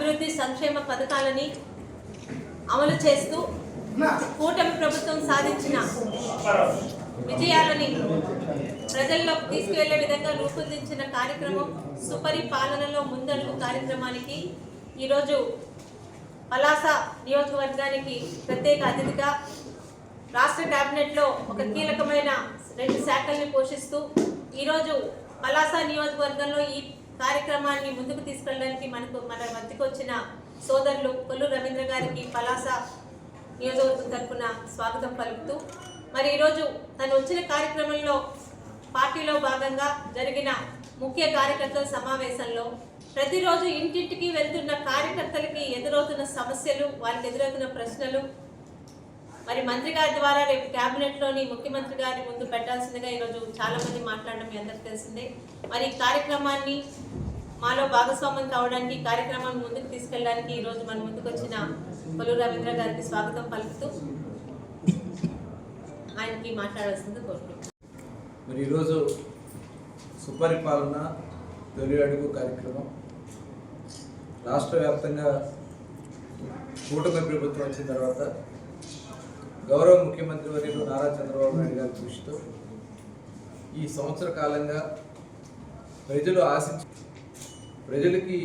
అభివృద్ధి సంక్షేమ పథకాలని అమలు చేస్తూ కూటమి ప్రభుత్వం సాధించిన విజయాలని ప్రజల్లోకి తీసుకువెళ్ళే విధంగా రూపొందించిన కార్యక్రమం సుపరిపాలనలో ముందడుగు కార్యక్రమానికి ఈరోజు పలాస నియోజకవర్గానికి ప్రత్యేక అతిథిగా రాష్ట్ర కేబినెట్లో ఒక కీలకమైన రెండు శాఖల్ని పోషిస్తూ ఈరోజు పలాస నియోజకవర్గంలో ఈ కార్యక్రమాన్ని ముందుకు తీసుకెళ్ళడానికి మనకు మన మధ్యకు వచ్చిన సోదరులు కొల్లు రవీంద్ర గారికి పలాస నియోజకవర్గం తరఫున స్వాగతం పలుకుతూ మరి ఈరోజు తను వచ్చిన కార్యక్రమంలో పార్టీలో భాగంగా జరిగిన ముఖ్య కార్యకర్తల సమావేశంలో ప్రతిరోజు ఇంటింటికి వెళ్తున్న కార్యకర్తలకి ఎదురవుతున్న సమస్యలు వారికి ఎదురవుతున్న ప్రశ్నలు మరి మంత్రి గారి ద్వారా రేపు క్యాబినెట్లోని ముఖ్యమంత్రి గారి ముందు పెట్టాల్సిందిగా ఈరోజు చాలా మంది మాట్లాడడం మీ అందరికీ తెలిసిందే. మరి ఈ కార్యక్రమాన్ని మాలో భాగస్వామ్యం కావడానికి కార్యక్రమాన్ని ముందుకు తీసుకెళ్ళడానికి ఈరోజు మన ముందుకు వచ్చిన పలు రవీంద్ర గారికి స్వాగతం పలుకుతూ ఆయనకి మాట్లాడాల్సింది కోరుకుంటున్నాను. మరి ఈరోజు సుపరిపాలన తొలి అడుగు కార్యక్రమం. రాష్ట్ర వ్యాప్తంగా కూటమి ప్రభుత్వం వచ్చిన తర్వాత గౌరవ ముఖ్యమంత్రి వర్యులు నారా చంద్రబాబు నాయుడు గారి కృషితో ఈ సంవత్సర కాలంగా ప్రజలు ఆశించి ప్రజలకి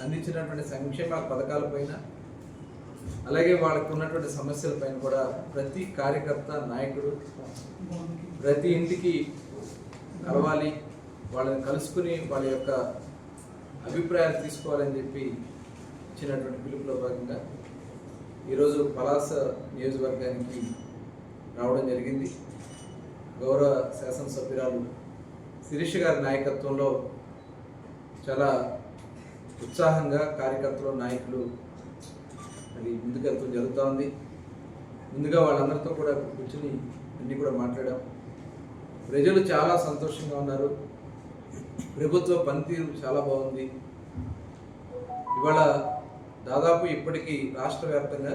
అందించినటువంటి సంక్షేమ పథకాలపైన అలాగే వాళ్ళకు ఉన్నటువంటి సమస్యలపైన కూడా ప్రతి కార్యకర్త నాయకుడు ప్రతి ఇంటికి కలవాలి వాళ్ళని కలుసుకుని వాళ్ళ యొక్క అభిప్రాయాలు తీసుకోవాలని చెప్పి ఇచ్చినటువంటి పిలుపులో భాగంగా ఈరోజు పలాస నియోజకవర్గానికి రావడం జరిగింది. గౌరవ శాసనసభ్యురాలు శిరీష గారి నాయకత్వంలో చాలా ఉత్సాహంగా కార్యకర్తలు నాయకులు అది ముందుకెళ్తూ జరుగుతూ ఉంది. ముందుగా వాళ్ళందరితో కూడా కూర్చుని అన్నీ కూడా మాట్లాడాం. ప్రజలు చాలా సంతోషంగా ఉన్నారు. ప్రభుత్వ పనితీరు చాలా బాగుంది. ఇవాళ దాదాపు ఇప్పటికీ రాష్ట్ర వ్యాప్తంగా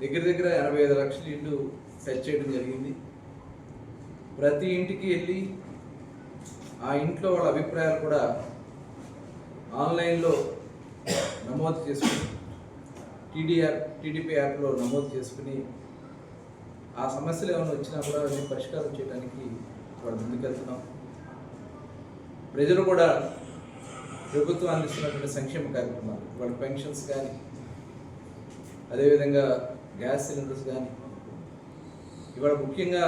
దగ్గర దగ్గర ఎనభై ఐదు లక్షల ఇల్లు టచ్ చేయడం జరిగింది. ప్రతి ఇంటికి వెళ్ళి ఆ ఇంట్లో వాళ్ళ అభిప్రాయాలు కూడా ఆన్లైన్లో నమోదు చేసుకుని టీడీఆర్ టీడీపీ యాప్లో నమోదు చేసుకుని ఆ సమస్యలు ఏమైనా వచ్చినా కూడా పరిష్కారం చేయడానికి వాళ్ళు ముందుకెళ్తున్నాం. ప్రజలు కూడా ప్రభుత్వం అందిస్తున్నటువంటి సంక్షేమ కార్యక్రమాలు వాళ్ళ పెన్షన్స్ కానీ అదేవిధంగా గ్యాస్ సిలిండర్స్ కానీ ఇవాళ ముఖ్యంగా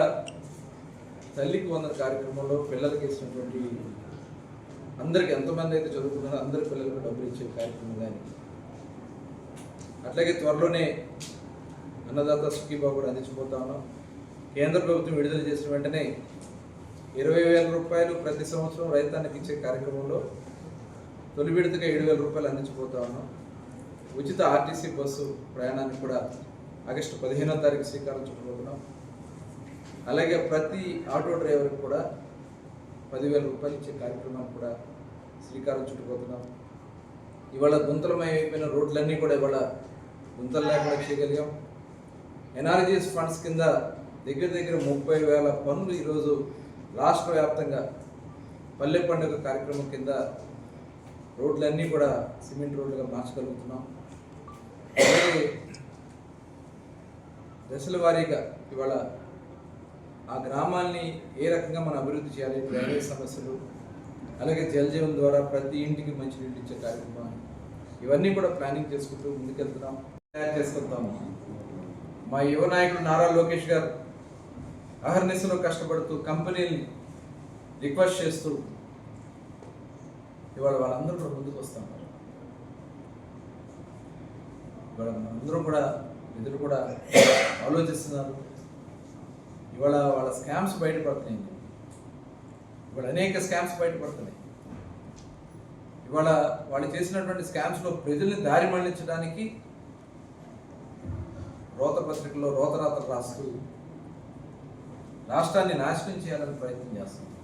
తల్లికి వందన కార్యక్రమంలో పిల్లలకి ఇచ్చినటువంటి అందరికి ఎంతమంది అయితే చదువుకున్నారో అందరి పిల్లలకు డబ్బులు ఇచ్చే కార్యక్రమం కానీ అట్లాగే త్వరలోనే అన్నదాత సుఖీబాబు కూడా అందించిపోతా ఉన్నాం. కేంద్ర ప్రభుత్వం విడుదల చేసిన వెంటనే ఇరవై వేల రూపాయలు ప్రతి సంవత్సరం రైతానికి ఇచ్చే కార్యక్రమంలో తొలి విడతగా ఏడు వేల రూపాయలు అందించబోతా ఉన్నాం. ఉచిత ఆర్టీసీ బస్సు ప్రయాణానికి కూడా ఆగస్టు పదిహేనో తారీఖు శ్రీకారం చుట్టబోతున్నాం. అలాగే ప్రతి ఆటో డ్రైవర్కి కూడా పదివేల రూపాయలు ఇచ్చే కార్యక్రమాన్ని కూడా శ్రీకారం చుట్టుపోతున్నాం ఇవాళ గుంతలమై అయిపోయిన రోడ్లన్నీ కూడా ఇవాళ గుంతలు లేకుండా చేయగలిగాం. ఎన్ఆర్జీఎస్ ఫండ్స్ కింద దగ్గర దగ్గర ముప్పై వేల పనులు ఈరోజు రాష్ట్ర వ్యాప్తంగా పల్లె పండుగ కార్యక్రమం కింద రోడ్లన్నీ కూడా సిమెంట్ రోడ్లుగా మార్చగలుగుతున్నాం. అలాగే దశల వారీగా ఇవాళ ఆ గ్రామాల్ని ఏ రకంగా మనం అభివృద్ధి చేయాలి డ్రైనేజ్ సమస్యలు అలాగే జలజీవన్ ద్వారా ప్రతి ఇంటికి మంచి నీళ్ళు ఇచ్చే కార్యక్రమం ఇవన్నీ కూడా ప్లానింగ్ చేసుకుంటూ ముందుకెళ్తున్నాం తయారు చేసుకుంటాము మా యువ నాయకుడు నారా లోకేష్ గారు అహర్నిశలో కష్టపడుతూ కంపెనీని రిక్వెస్ట్ చేస్తూ ఇవాళ వాళ్ళందరూ కూడా ముందుకు వస్తున్నారు ఇవాళ అందరూ కూడా ఎదురు కూడా ఆలోచిస్తున్నారు. ఇవాళ వాళ్ళ స్కామ్స్ బయటపడుతున్నాయి. ఇవాళ అనేక స్కామ్స్ బయటపడుతున్నాయి. ఇవాళ వాళ్ళు చేసినటువంటి స్కామ్స్లో ప్రజల్ని దారి మళ్ళించడానికి రోత పత్రికలో రోతరాతలు రాస్తూ రాష్ట్రాన్ని నాశనం చేయాలని ప్రయత్నం చేస్తున్నారు.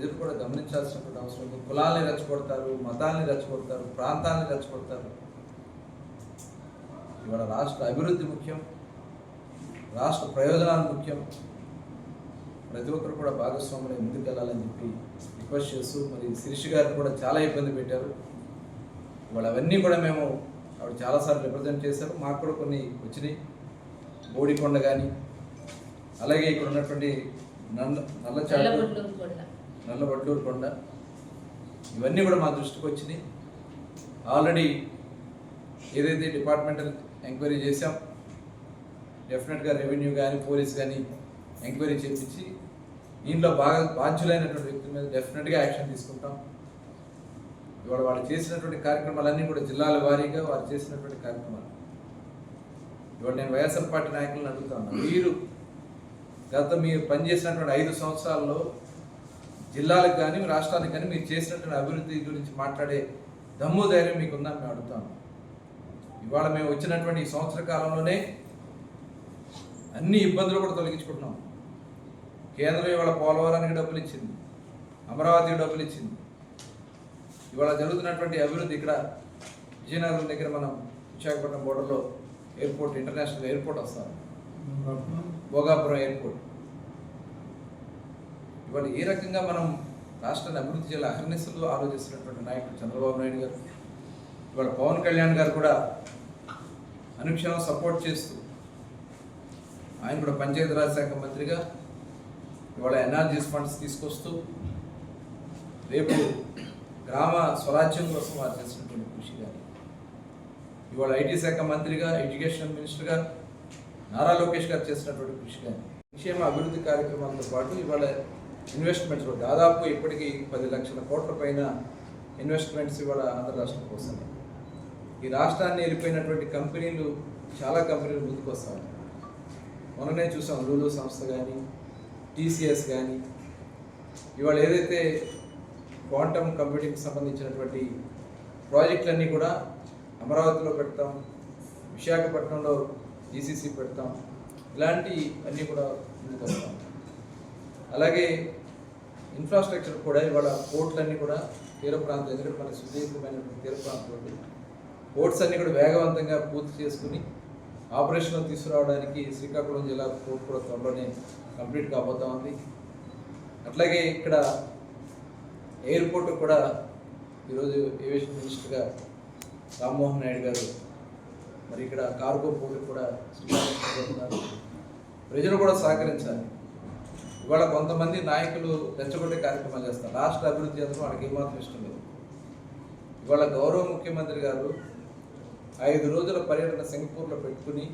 ప్రజలు కూడా గమనించాల్సినటువంటి అవసరం ఉంది. కులాల్ని రెచ్చగొడతారు మతాల్ని రెచ్చగొడతారు ప్రాంతాలని రెచ్చగొడతారు. ఇవాళ రాష్ట్ర అభివృద్ధి ముఖ్యం రాష్ట్ర ప్రయోజనాలు ముఖ్యం. ప్రతి ఒక్కరు కూడా భాగస్వాములై ముందుకెళ్ళాలని చెప్పి రిక్వెస్ట్ చేస్తూ మరి శిరీష్ గారిని కూడా చాలా ఇబ్బంది పెట్టారు. ఇవాళ అవన్నీ కూడా మేము ఆవిడ చాలాసార్లు రిప్రజెంట్ చేశారు. మాకు కూడా కొన్ని వచ్చినాయి. బోడికొండ కానీ అలాగే ఇక్కడ ఉన్నటువంటి నల్ల నల్లచాడు నల్లబొట్లూరు కొండ. కొండ ఇవన్నీ కూడా మా దృష్టికి వచ్చినాయి. ఆల్రెడీ ఏదైతే డిపార్ట్మెంటల్ ఎంక్వైరీ చేశాం డెఫినెట్గా రెవెన్యూ కానీ పోలీస్ కానీ ఎంక్వైరీ చేపించి దీనిలో బాగా బాధ్యులైనటువంటి వ్యక్తుల మీద డెఫినెట్గా యాక్షన్ తీసుకుంటాం. ఇవాళ వాళ్ళు చేసినటువంటి కార్యక్రమాలన్నీ కూడా జిల్లాల వారీగా వారు చేసినటువంటి కార్యక్రమాలు. ఇవాళ నేను వైఎస్ఆర్ పార్టీ నాయకులను అడుగుతా ఉన్నాను మీరు గత మీరు పనిచేసినటువంటి ఐదు సంవత్సరాల్లో జిల్లాలకు కానీ రాష్ట్రానికి కానీ మీరు చేసినటువంటి అభివృద్ధి గురించి మాట్లాడే దమ్ము ధైర్యం మీకు ఉందని మేము అడుగుతాము ఇవాళ మేము వచ్చినటువంటి ఈ సంవత్సర కాలంలోనే అన్ని ఇబ్బందులు కూడా తొలగించుకుంటున్నాం. కేంద్రం ఇవాళ పోలవరానికి డబ్బులు ఇచ్చింది. అమరావతికి డబ్బులు ఇచ్చింది. ఇవాళ జరుగుతున్నటువంటి అభివృద్ధి ఇక్కడ విజయనగరం దగ్గర మనం విశాఖపట్నం బోర్డర్లో ఎయిర్పోర్ట్ ఇంటర్నేషనల్ ఎయిర్పోర్ట్ వస్తాం. భోగాపురం ఎయిర్పోర్ట్ ఇవాళ ఏ రకంగా మనం రాష్ట్రాన్ని అభివృద్ధి చేయాలి అహర్నిశలు ఆలోచిస్తున్నటువంటి నాయకుడు చంద్రబాబు నాయుడు గారు? ఇవాళ పవన్ కళ్యాణ్ గారు కూడా అనుక్షణం సపోర్ట్ చేస్తూ ఆయన కూడా పంచాయతీరాజ్ శాఖ మంత్రిగా ఇవాళ ఎన్ఆర్జీస్ ఫండ్స్ తీసుకొస్తూ రేపు గ్రామ స్వరాజ్యం కోసం వారు చేసినటువంటి కృషి కానీ ఇవాళ ఐటీ శాఖ మంత్రిగా ఎడ్యుకేషన్ మినిస్టర్గా నారా లోకేష్ గారు చేసినటువంటి కృషి కానీ సంక్షేమ అభివృద్ధి కార్యక్రమాలతో పాటు ఇవాళ ఇన్వెస్ట్మెంట్స్ దాదాపు ఇప్పటికీ పది లక్షల కోట్ల పైన ఇన్వెస్ట్మెంట్స్ ఇవాళ ఆంధ్ర రాష్ట్రం కోసం. ఈ రాష్ట్రాన్ని వెళ్ళిపోయినటువంటి కంపెనీలు చాలా కంపెనీలు ముందుకు వస్తాయి. మొన్ననే చూసాం లూలు సంస్థ కానీ టీసీఎస్ కానీ ఇవాళ ఏదైతే క్వాంటమ్ కంప్యూటింగ్కి సంబంధించినటువంటి ప్రాజెక్టులన్నీ కూడా అమరావతిలో పెడతాం విశాఖపట్నంలో జీసీసీ పెడతాం ఇలాంటి అన్నీ కూడా ముందుకు వస్తాం అలాగే ఇన్ఫ్రాస్ట్రక్చర్ కూడా ఇవాళ పోర్ట్లన్నీ కూడా తీర ప్రాంతం ఎందుకంటే మన సుదీర్ఘమైన తీర ప్రాంతంలో పోర్ట్స్ అన్నీ కూడా వేగవంతంగా పూర్తి చేసుకుని ఆపరేషన్లో తీసుకురావడానికి శ్రీకాకుళం జిల్లా పోర్ట్ కూడా త్వరలోనే కంప్లీట్ కాబోతా ఉంది. అట్లాగే ఇక్కడ ఎయిర్పోర్ట్ కూడా ఈరోజు ఏవియేషన్ మినిస్టర్గా రామ్మోహన్ నాయుడు గారు మరి ఇక్కడ కార్గో పోర్టు కూడా శ్రీకాకుళం ప్రజలు కూడా సహకరించాలి. ఇవాళ కొంతమంది నాయకులు రెచ్చగొట్టే కార్యక్రమాలు చేస్తారు. రాష్ట్ర అభివృద్ధి చేస్తాం వాళ్ళకి ఏమాత్రం ఇష్టం లేదు. ఇవాళ గౌరవ ముఖ్యమంత్రి గారు ఐదు రోజుల పర్యటన సింగపూర్లో పెట్టుకుని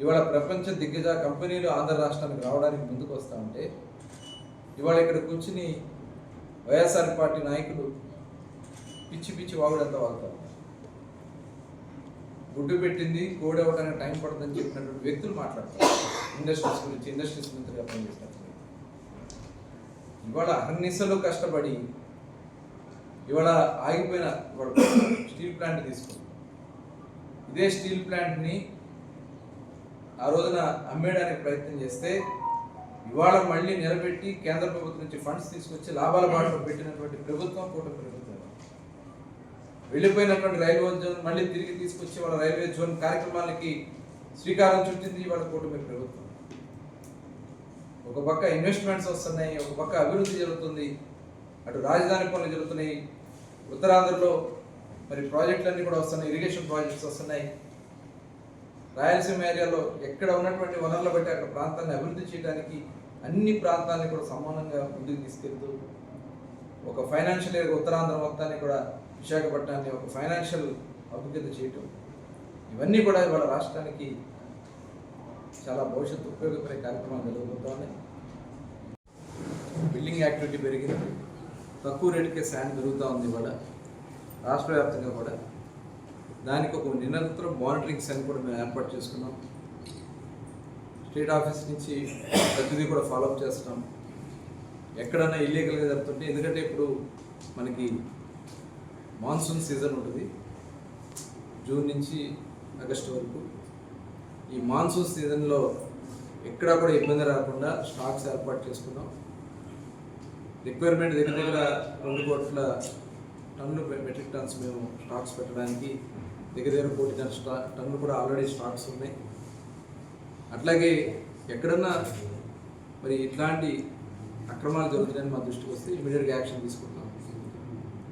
ఇవాళ ప్రపంచ దిగ్గజ కంపెనీలు ఆంధ్ర రాష్ట్రానికి రావడానికి ముందుకు వస్తూ ఉంటే ఇవాళ ఇక్కడ కూర్చుని వైఎస్ఆర్ పార్టీ నాయకులు పిచ్చి పిచ్చి వాగుడంతా వాళ్తారు గుడ్డు పెట్టింది కోడి అవ్వడానికి టైం పడుతుందని చెప్పినటువంటి వ్యక్తులు మాట్లాడతారు ఇండస్ట్రీస్ గురించి ఇండస్ట్రీస్ మంత్రిగా పనిచేస్తారు ఇవాళ అహర్నిశలు కష్టపడి ఇవాళ ఆగిపోయిన ఇవాళ స్టీల్ ప్లాంట్ తీసుకుంది ఇదే స్టీల్ ప్లాంట్ని ఆ రోజున అమ్మేయడానికి ప్రయత్నం చేస్తే ఇవాళ మళ్ళీ నిలబెట్టి కేంద్ర ప్రభుత్వం నుంచి ఫండ్స్ తీసుకొచ్చి లాభాల బాటలో పెట్టినటువంటి ప్రభుత్వం కూటమి ప్రభుత్వం. వెళ్ళిపోయినటువంటి రైల్వే జోన్ మళ్ళీ తిరిగి తీసుకొచ్చి వాళ్ళ రైల్వే జోన్ కార్యక్రమాలకి శ్రీకారం చుట్టింది ఇవాళ కూటమి ప్రభుత్వం. ఒక పక్క ఇన్వెస్ట్మెంట్స్ వస్తున్నాయి ఒక పక్క అభివృద్ధి జరుగుతుంది అటు రాజధాని పనులు జరుగుతున్నాయి ఉత్తరాంధ్రలో మరి ప్రాజెక్టులన్నీ కూడా వస్తున్నాయి ఇరిగేషన్ ప్రాజెక్ట్స్ వస్తున్నాయి. రాయలసీమ ఏరియాలో ఎక్కడ ఉన్నటువంటి వనరులు బట్టి అక్కడ ప్రాంతాన్ని అభివృద్ధి చేయడానికి అన్ని ప్రాంతాలని కూడా సమానంగా ముందుకు తీసుకెళ్తూ ఒక ఫైనాన్షియల్ ఇయర్ ఉత్తరాంధ్ర మొత్తాన్ని కూడా విశాఖపట్నాన్ని ఒక ఫైనాన్షియల్ అభివృద్ధి చేయటం. ఇవన్నీ కూడా ఇవాళ రాష్ట్రానికి చాలా భవిష్యత్తు ఉపయోగపడే కార్యక్రమాలు జరుగుతూ ఉన్నాయి బిల్డింగ్ యాక్టివిటీ పెరిగింది. తక్కువ రేటుకే శాండ్ దొరుకుతూ ఉంది ఇవాళ. రాష్ట్ర వ్యాప్తంగా కూడా. దానికి ఒక నిరంతరం మానిటరింగ్ సెల్ కూడా మేము ఏర్పాటు చేసుకున్నాం. స్టేట్ ఆఫీస్ నుంచి ప్రతిదీ కూడా ఫాలోఅప్ చేస్తున్నాం. ఎక్కడైనా ఇల్లీగల్గా జరుగుతుంటే ఎందుకంటే ఇప్పుడు మనకి మాన్సూన్ సీజన్ ఉంటుంది. జూన్ నుంచి ఆగస్టు వరకు ఈ మాన్సూన్ సీజన్లో ఎక్కడా కూడా ఇబ్బంది రాకుండా స్టాక్స్ ఏర్పాటు చేసుకున్నాం. రిక్వైర్మెంట్ దగ్గర దగ్గర రెండు కోట్ల టన్ను మెట్రిక్ టన్స్ మేము స్టాక్స్ పెట్టడానికి దగ్గర దగ్గర కోటి టన్ స్టా టన్ను కూడా ఆల్రెడీ స్టాక్స్ ఉన్నాయి. అట్లాగే ఎక్కడన్నా మరి ఇట్లాంటి అక్రమాలు జరుగుతున్నాయని మా దృష్టికి వస్తే ఇమీడియట్గా యాక్షన్ తీసుకుంటాం.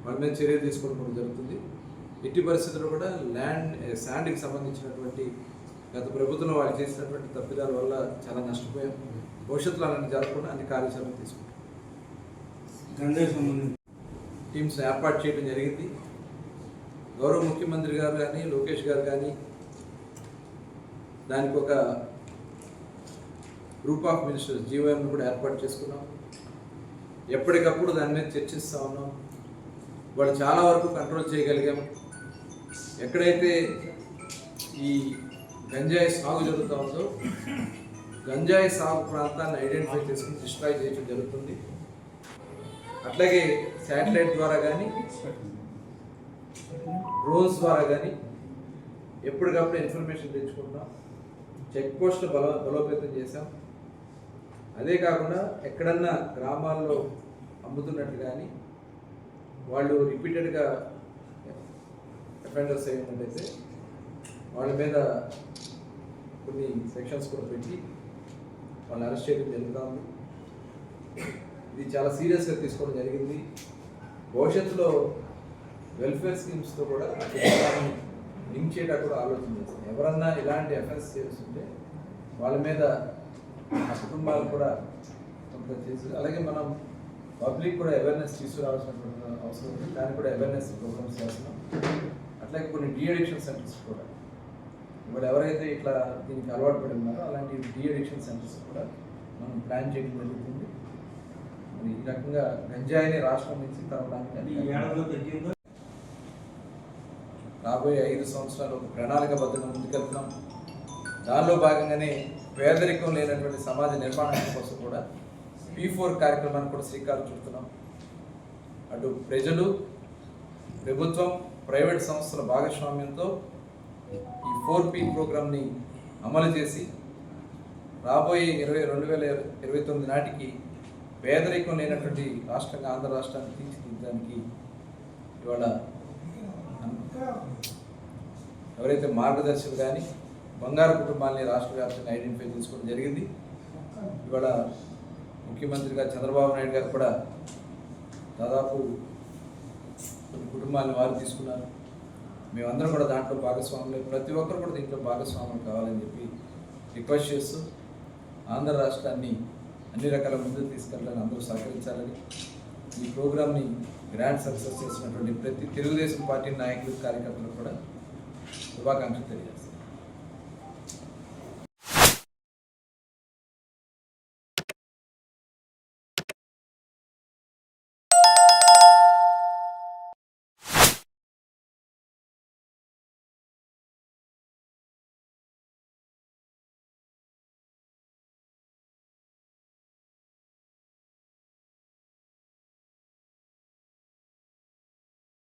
వాళ్ళ మీద చర్యలు తీసుకోవడం కూడా జరుగుతుంది. ఎట్టి పరిస్థితుల్లో కూడా ల్యాండ్ శాండ్కి సంబంధించినటువంటి గత ప్రభుత్వంలో వాళ్ళు చేసినటువంటి తప్పిదాల వల్ల చాలా నష్టపోయాం. భవిష్యత్తులో అలాంటి జరగకుండా అన్ని కార్యాచరణ తీసుకుంటాం. టీమ్స్ ఏర్పాటు చేయడం జరిగింది. గౌరవ ముఖ్యమంత్రి గారు కానీ లోకేష్ గారు కానీ దానికి ఒక గ్రూప్ ఆఫ్ మినిస్టర్స్ జీవోఎంను కూడా ఏర్పాటు చేసుకున్నాం. ఎప్పటికప్పుడు దాని మీద చర్చిస్తూ ఉన్నాం. వాళ్ళు చాలా వరకు కంట్రోల్ చేయగలిగాం. ఎక్కడైతే ఈ గంజాయి సాగు జరుగుతూ ఉందో గంజాయి సాగు ప్రాంతాన్ని ఐడెంటిఫై చేసుకుని డిస్ట్రాయ్ చేయడం జరుగుతుంది. అట్లాగే శాటిలైట్ ద్వారా కానీ డ్రోన్స్ ద్వారా కానీ ఎప్పటికప్పుడు ఇన్ఫర్మేషన్ తెచ్చుకుంటాం. చెక్ పోస్ట్ బల బలోపేతం చేశాం. అదే కాకుండా ఎక్కడన్నా గ్రామాల్లో అమ్ముతున్నట్టు కానీ వాళ్ళు రిపీటెడ్గా అఫెండర్స్ అయి ఉన్నట్టయితే వాళ్ళ మీద కొన్ని సెక్షన్స్ కూడా పెట్టి వాళ్ళని అరెస్ట్ చేయడం జరుగుతూ ఉంది. ఇది చాలా సీరియస్గా తీసుకోవడం జరిగింది. భవిష్యత్తులో వెల్ఫేర్ స్కీమ్స్తో కూడా లింక్ చేయడానికి కూడా ఆలోచన చేస్తాను ఎవరన్నా ఇలాంటి ఎఫెన్స్ చేస్తుంటే వాళ్ళ మీద ఆ కుటుంబాలు కూడా కొంత చేసి అలాగే మనం పబ్లిక్ కూడా అవేర్నెస్ తీసుకురావాల్సిన అవసరం ఉంది. దానికి కూడా అవేర్నెస్ ప్రోగ్రామ్స్ చేస్తున్నాం. అట్లాగే కొన్ని డీ అడిక్షన్ సెంటర్స్ కూడా ఇప్పుడు ఎవరైతే ఇట్లా దీనికి అలవాటు పడి ఉన్నారో అలాంటి డీ అడిక్షన్ సెంటర్స్ కూడా మనం ప్లాన్ చేయడం జరుగుతుంది. మరి ఈ రకంగా గంజాయిని రాష్ట్రం నుంచి తరవడానికి రాబోయే ఐదు సంవత్సరాలు ఒక ప్రణాళికబద్ధంగా ముందుకెళ్తున్నాం. దానిలో భాగంగానే పేదరికం లేనటువంటి సమాజ నిర్మాణం కోసం కూడా పీ ఫోర్ కార్యక్రమాన్ని కూడా శ్రీకారం చుడుతున్నాం. అటు ప్రజలు ప్రభుత్వం ప్రైవేట్ సంస్థల భాగస్వామ్యంతో ఈ ఫోర్ పీ ప్రోగ్రామ్ని అమలు చేసి రాబోయే ఇరవై రెండు వేల ఇరవై తొమ్మిది నాటికి పేదరికం లేనటువంటి రాష్ట్రంగా ఆంధ్ర రాష్ట్రాన్ని తీర్చిదిద్దడానికి ఇవాళ ఎవరైతే మార్గదర్శకులు కానీ బంగారు కుటుంబాన్ని రాష్ట్ర వ్యాప్తంగా ఐడెంటిఫై చేసుకోవడం జరిగింది. ఇవాళ ముఖ్యమంత్రిగా చంద్రబాబు నాయుడు గారు కూడా దాదాపు కొన్ని కుటుంబాలను వారు తీసుకున్నారు. మేమందరం కూడా దాంట్లో భాగస్వాములు ప్రతి ఒక్కరు కూడా దీంట్లో భాగస్వాములు కావాలని చెప్పి రిక్వెస్ట్ చేస్తూ ఆంధ్ర రాష్ట్రాన్ని అన్ని రకాల ముందుకు తీసుకెళ్ళాలని అందరూ సహకరించాలని ఈ ప్రోగ్రామ్ని గ్రాండ్ సక్సెస్ చేసినటువంటి ప్రతి తెలుగుదేశం పార్టీ నాయకులు కార్యకర్తలు కూడా శుభాకాంక్షలు తెలియజేస్తారు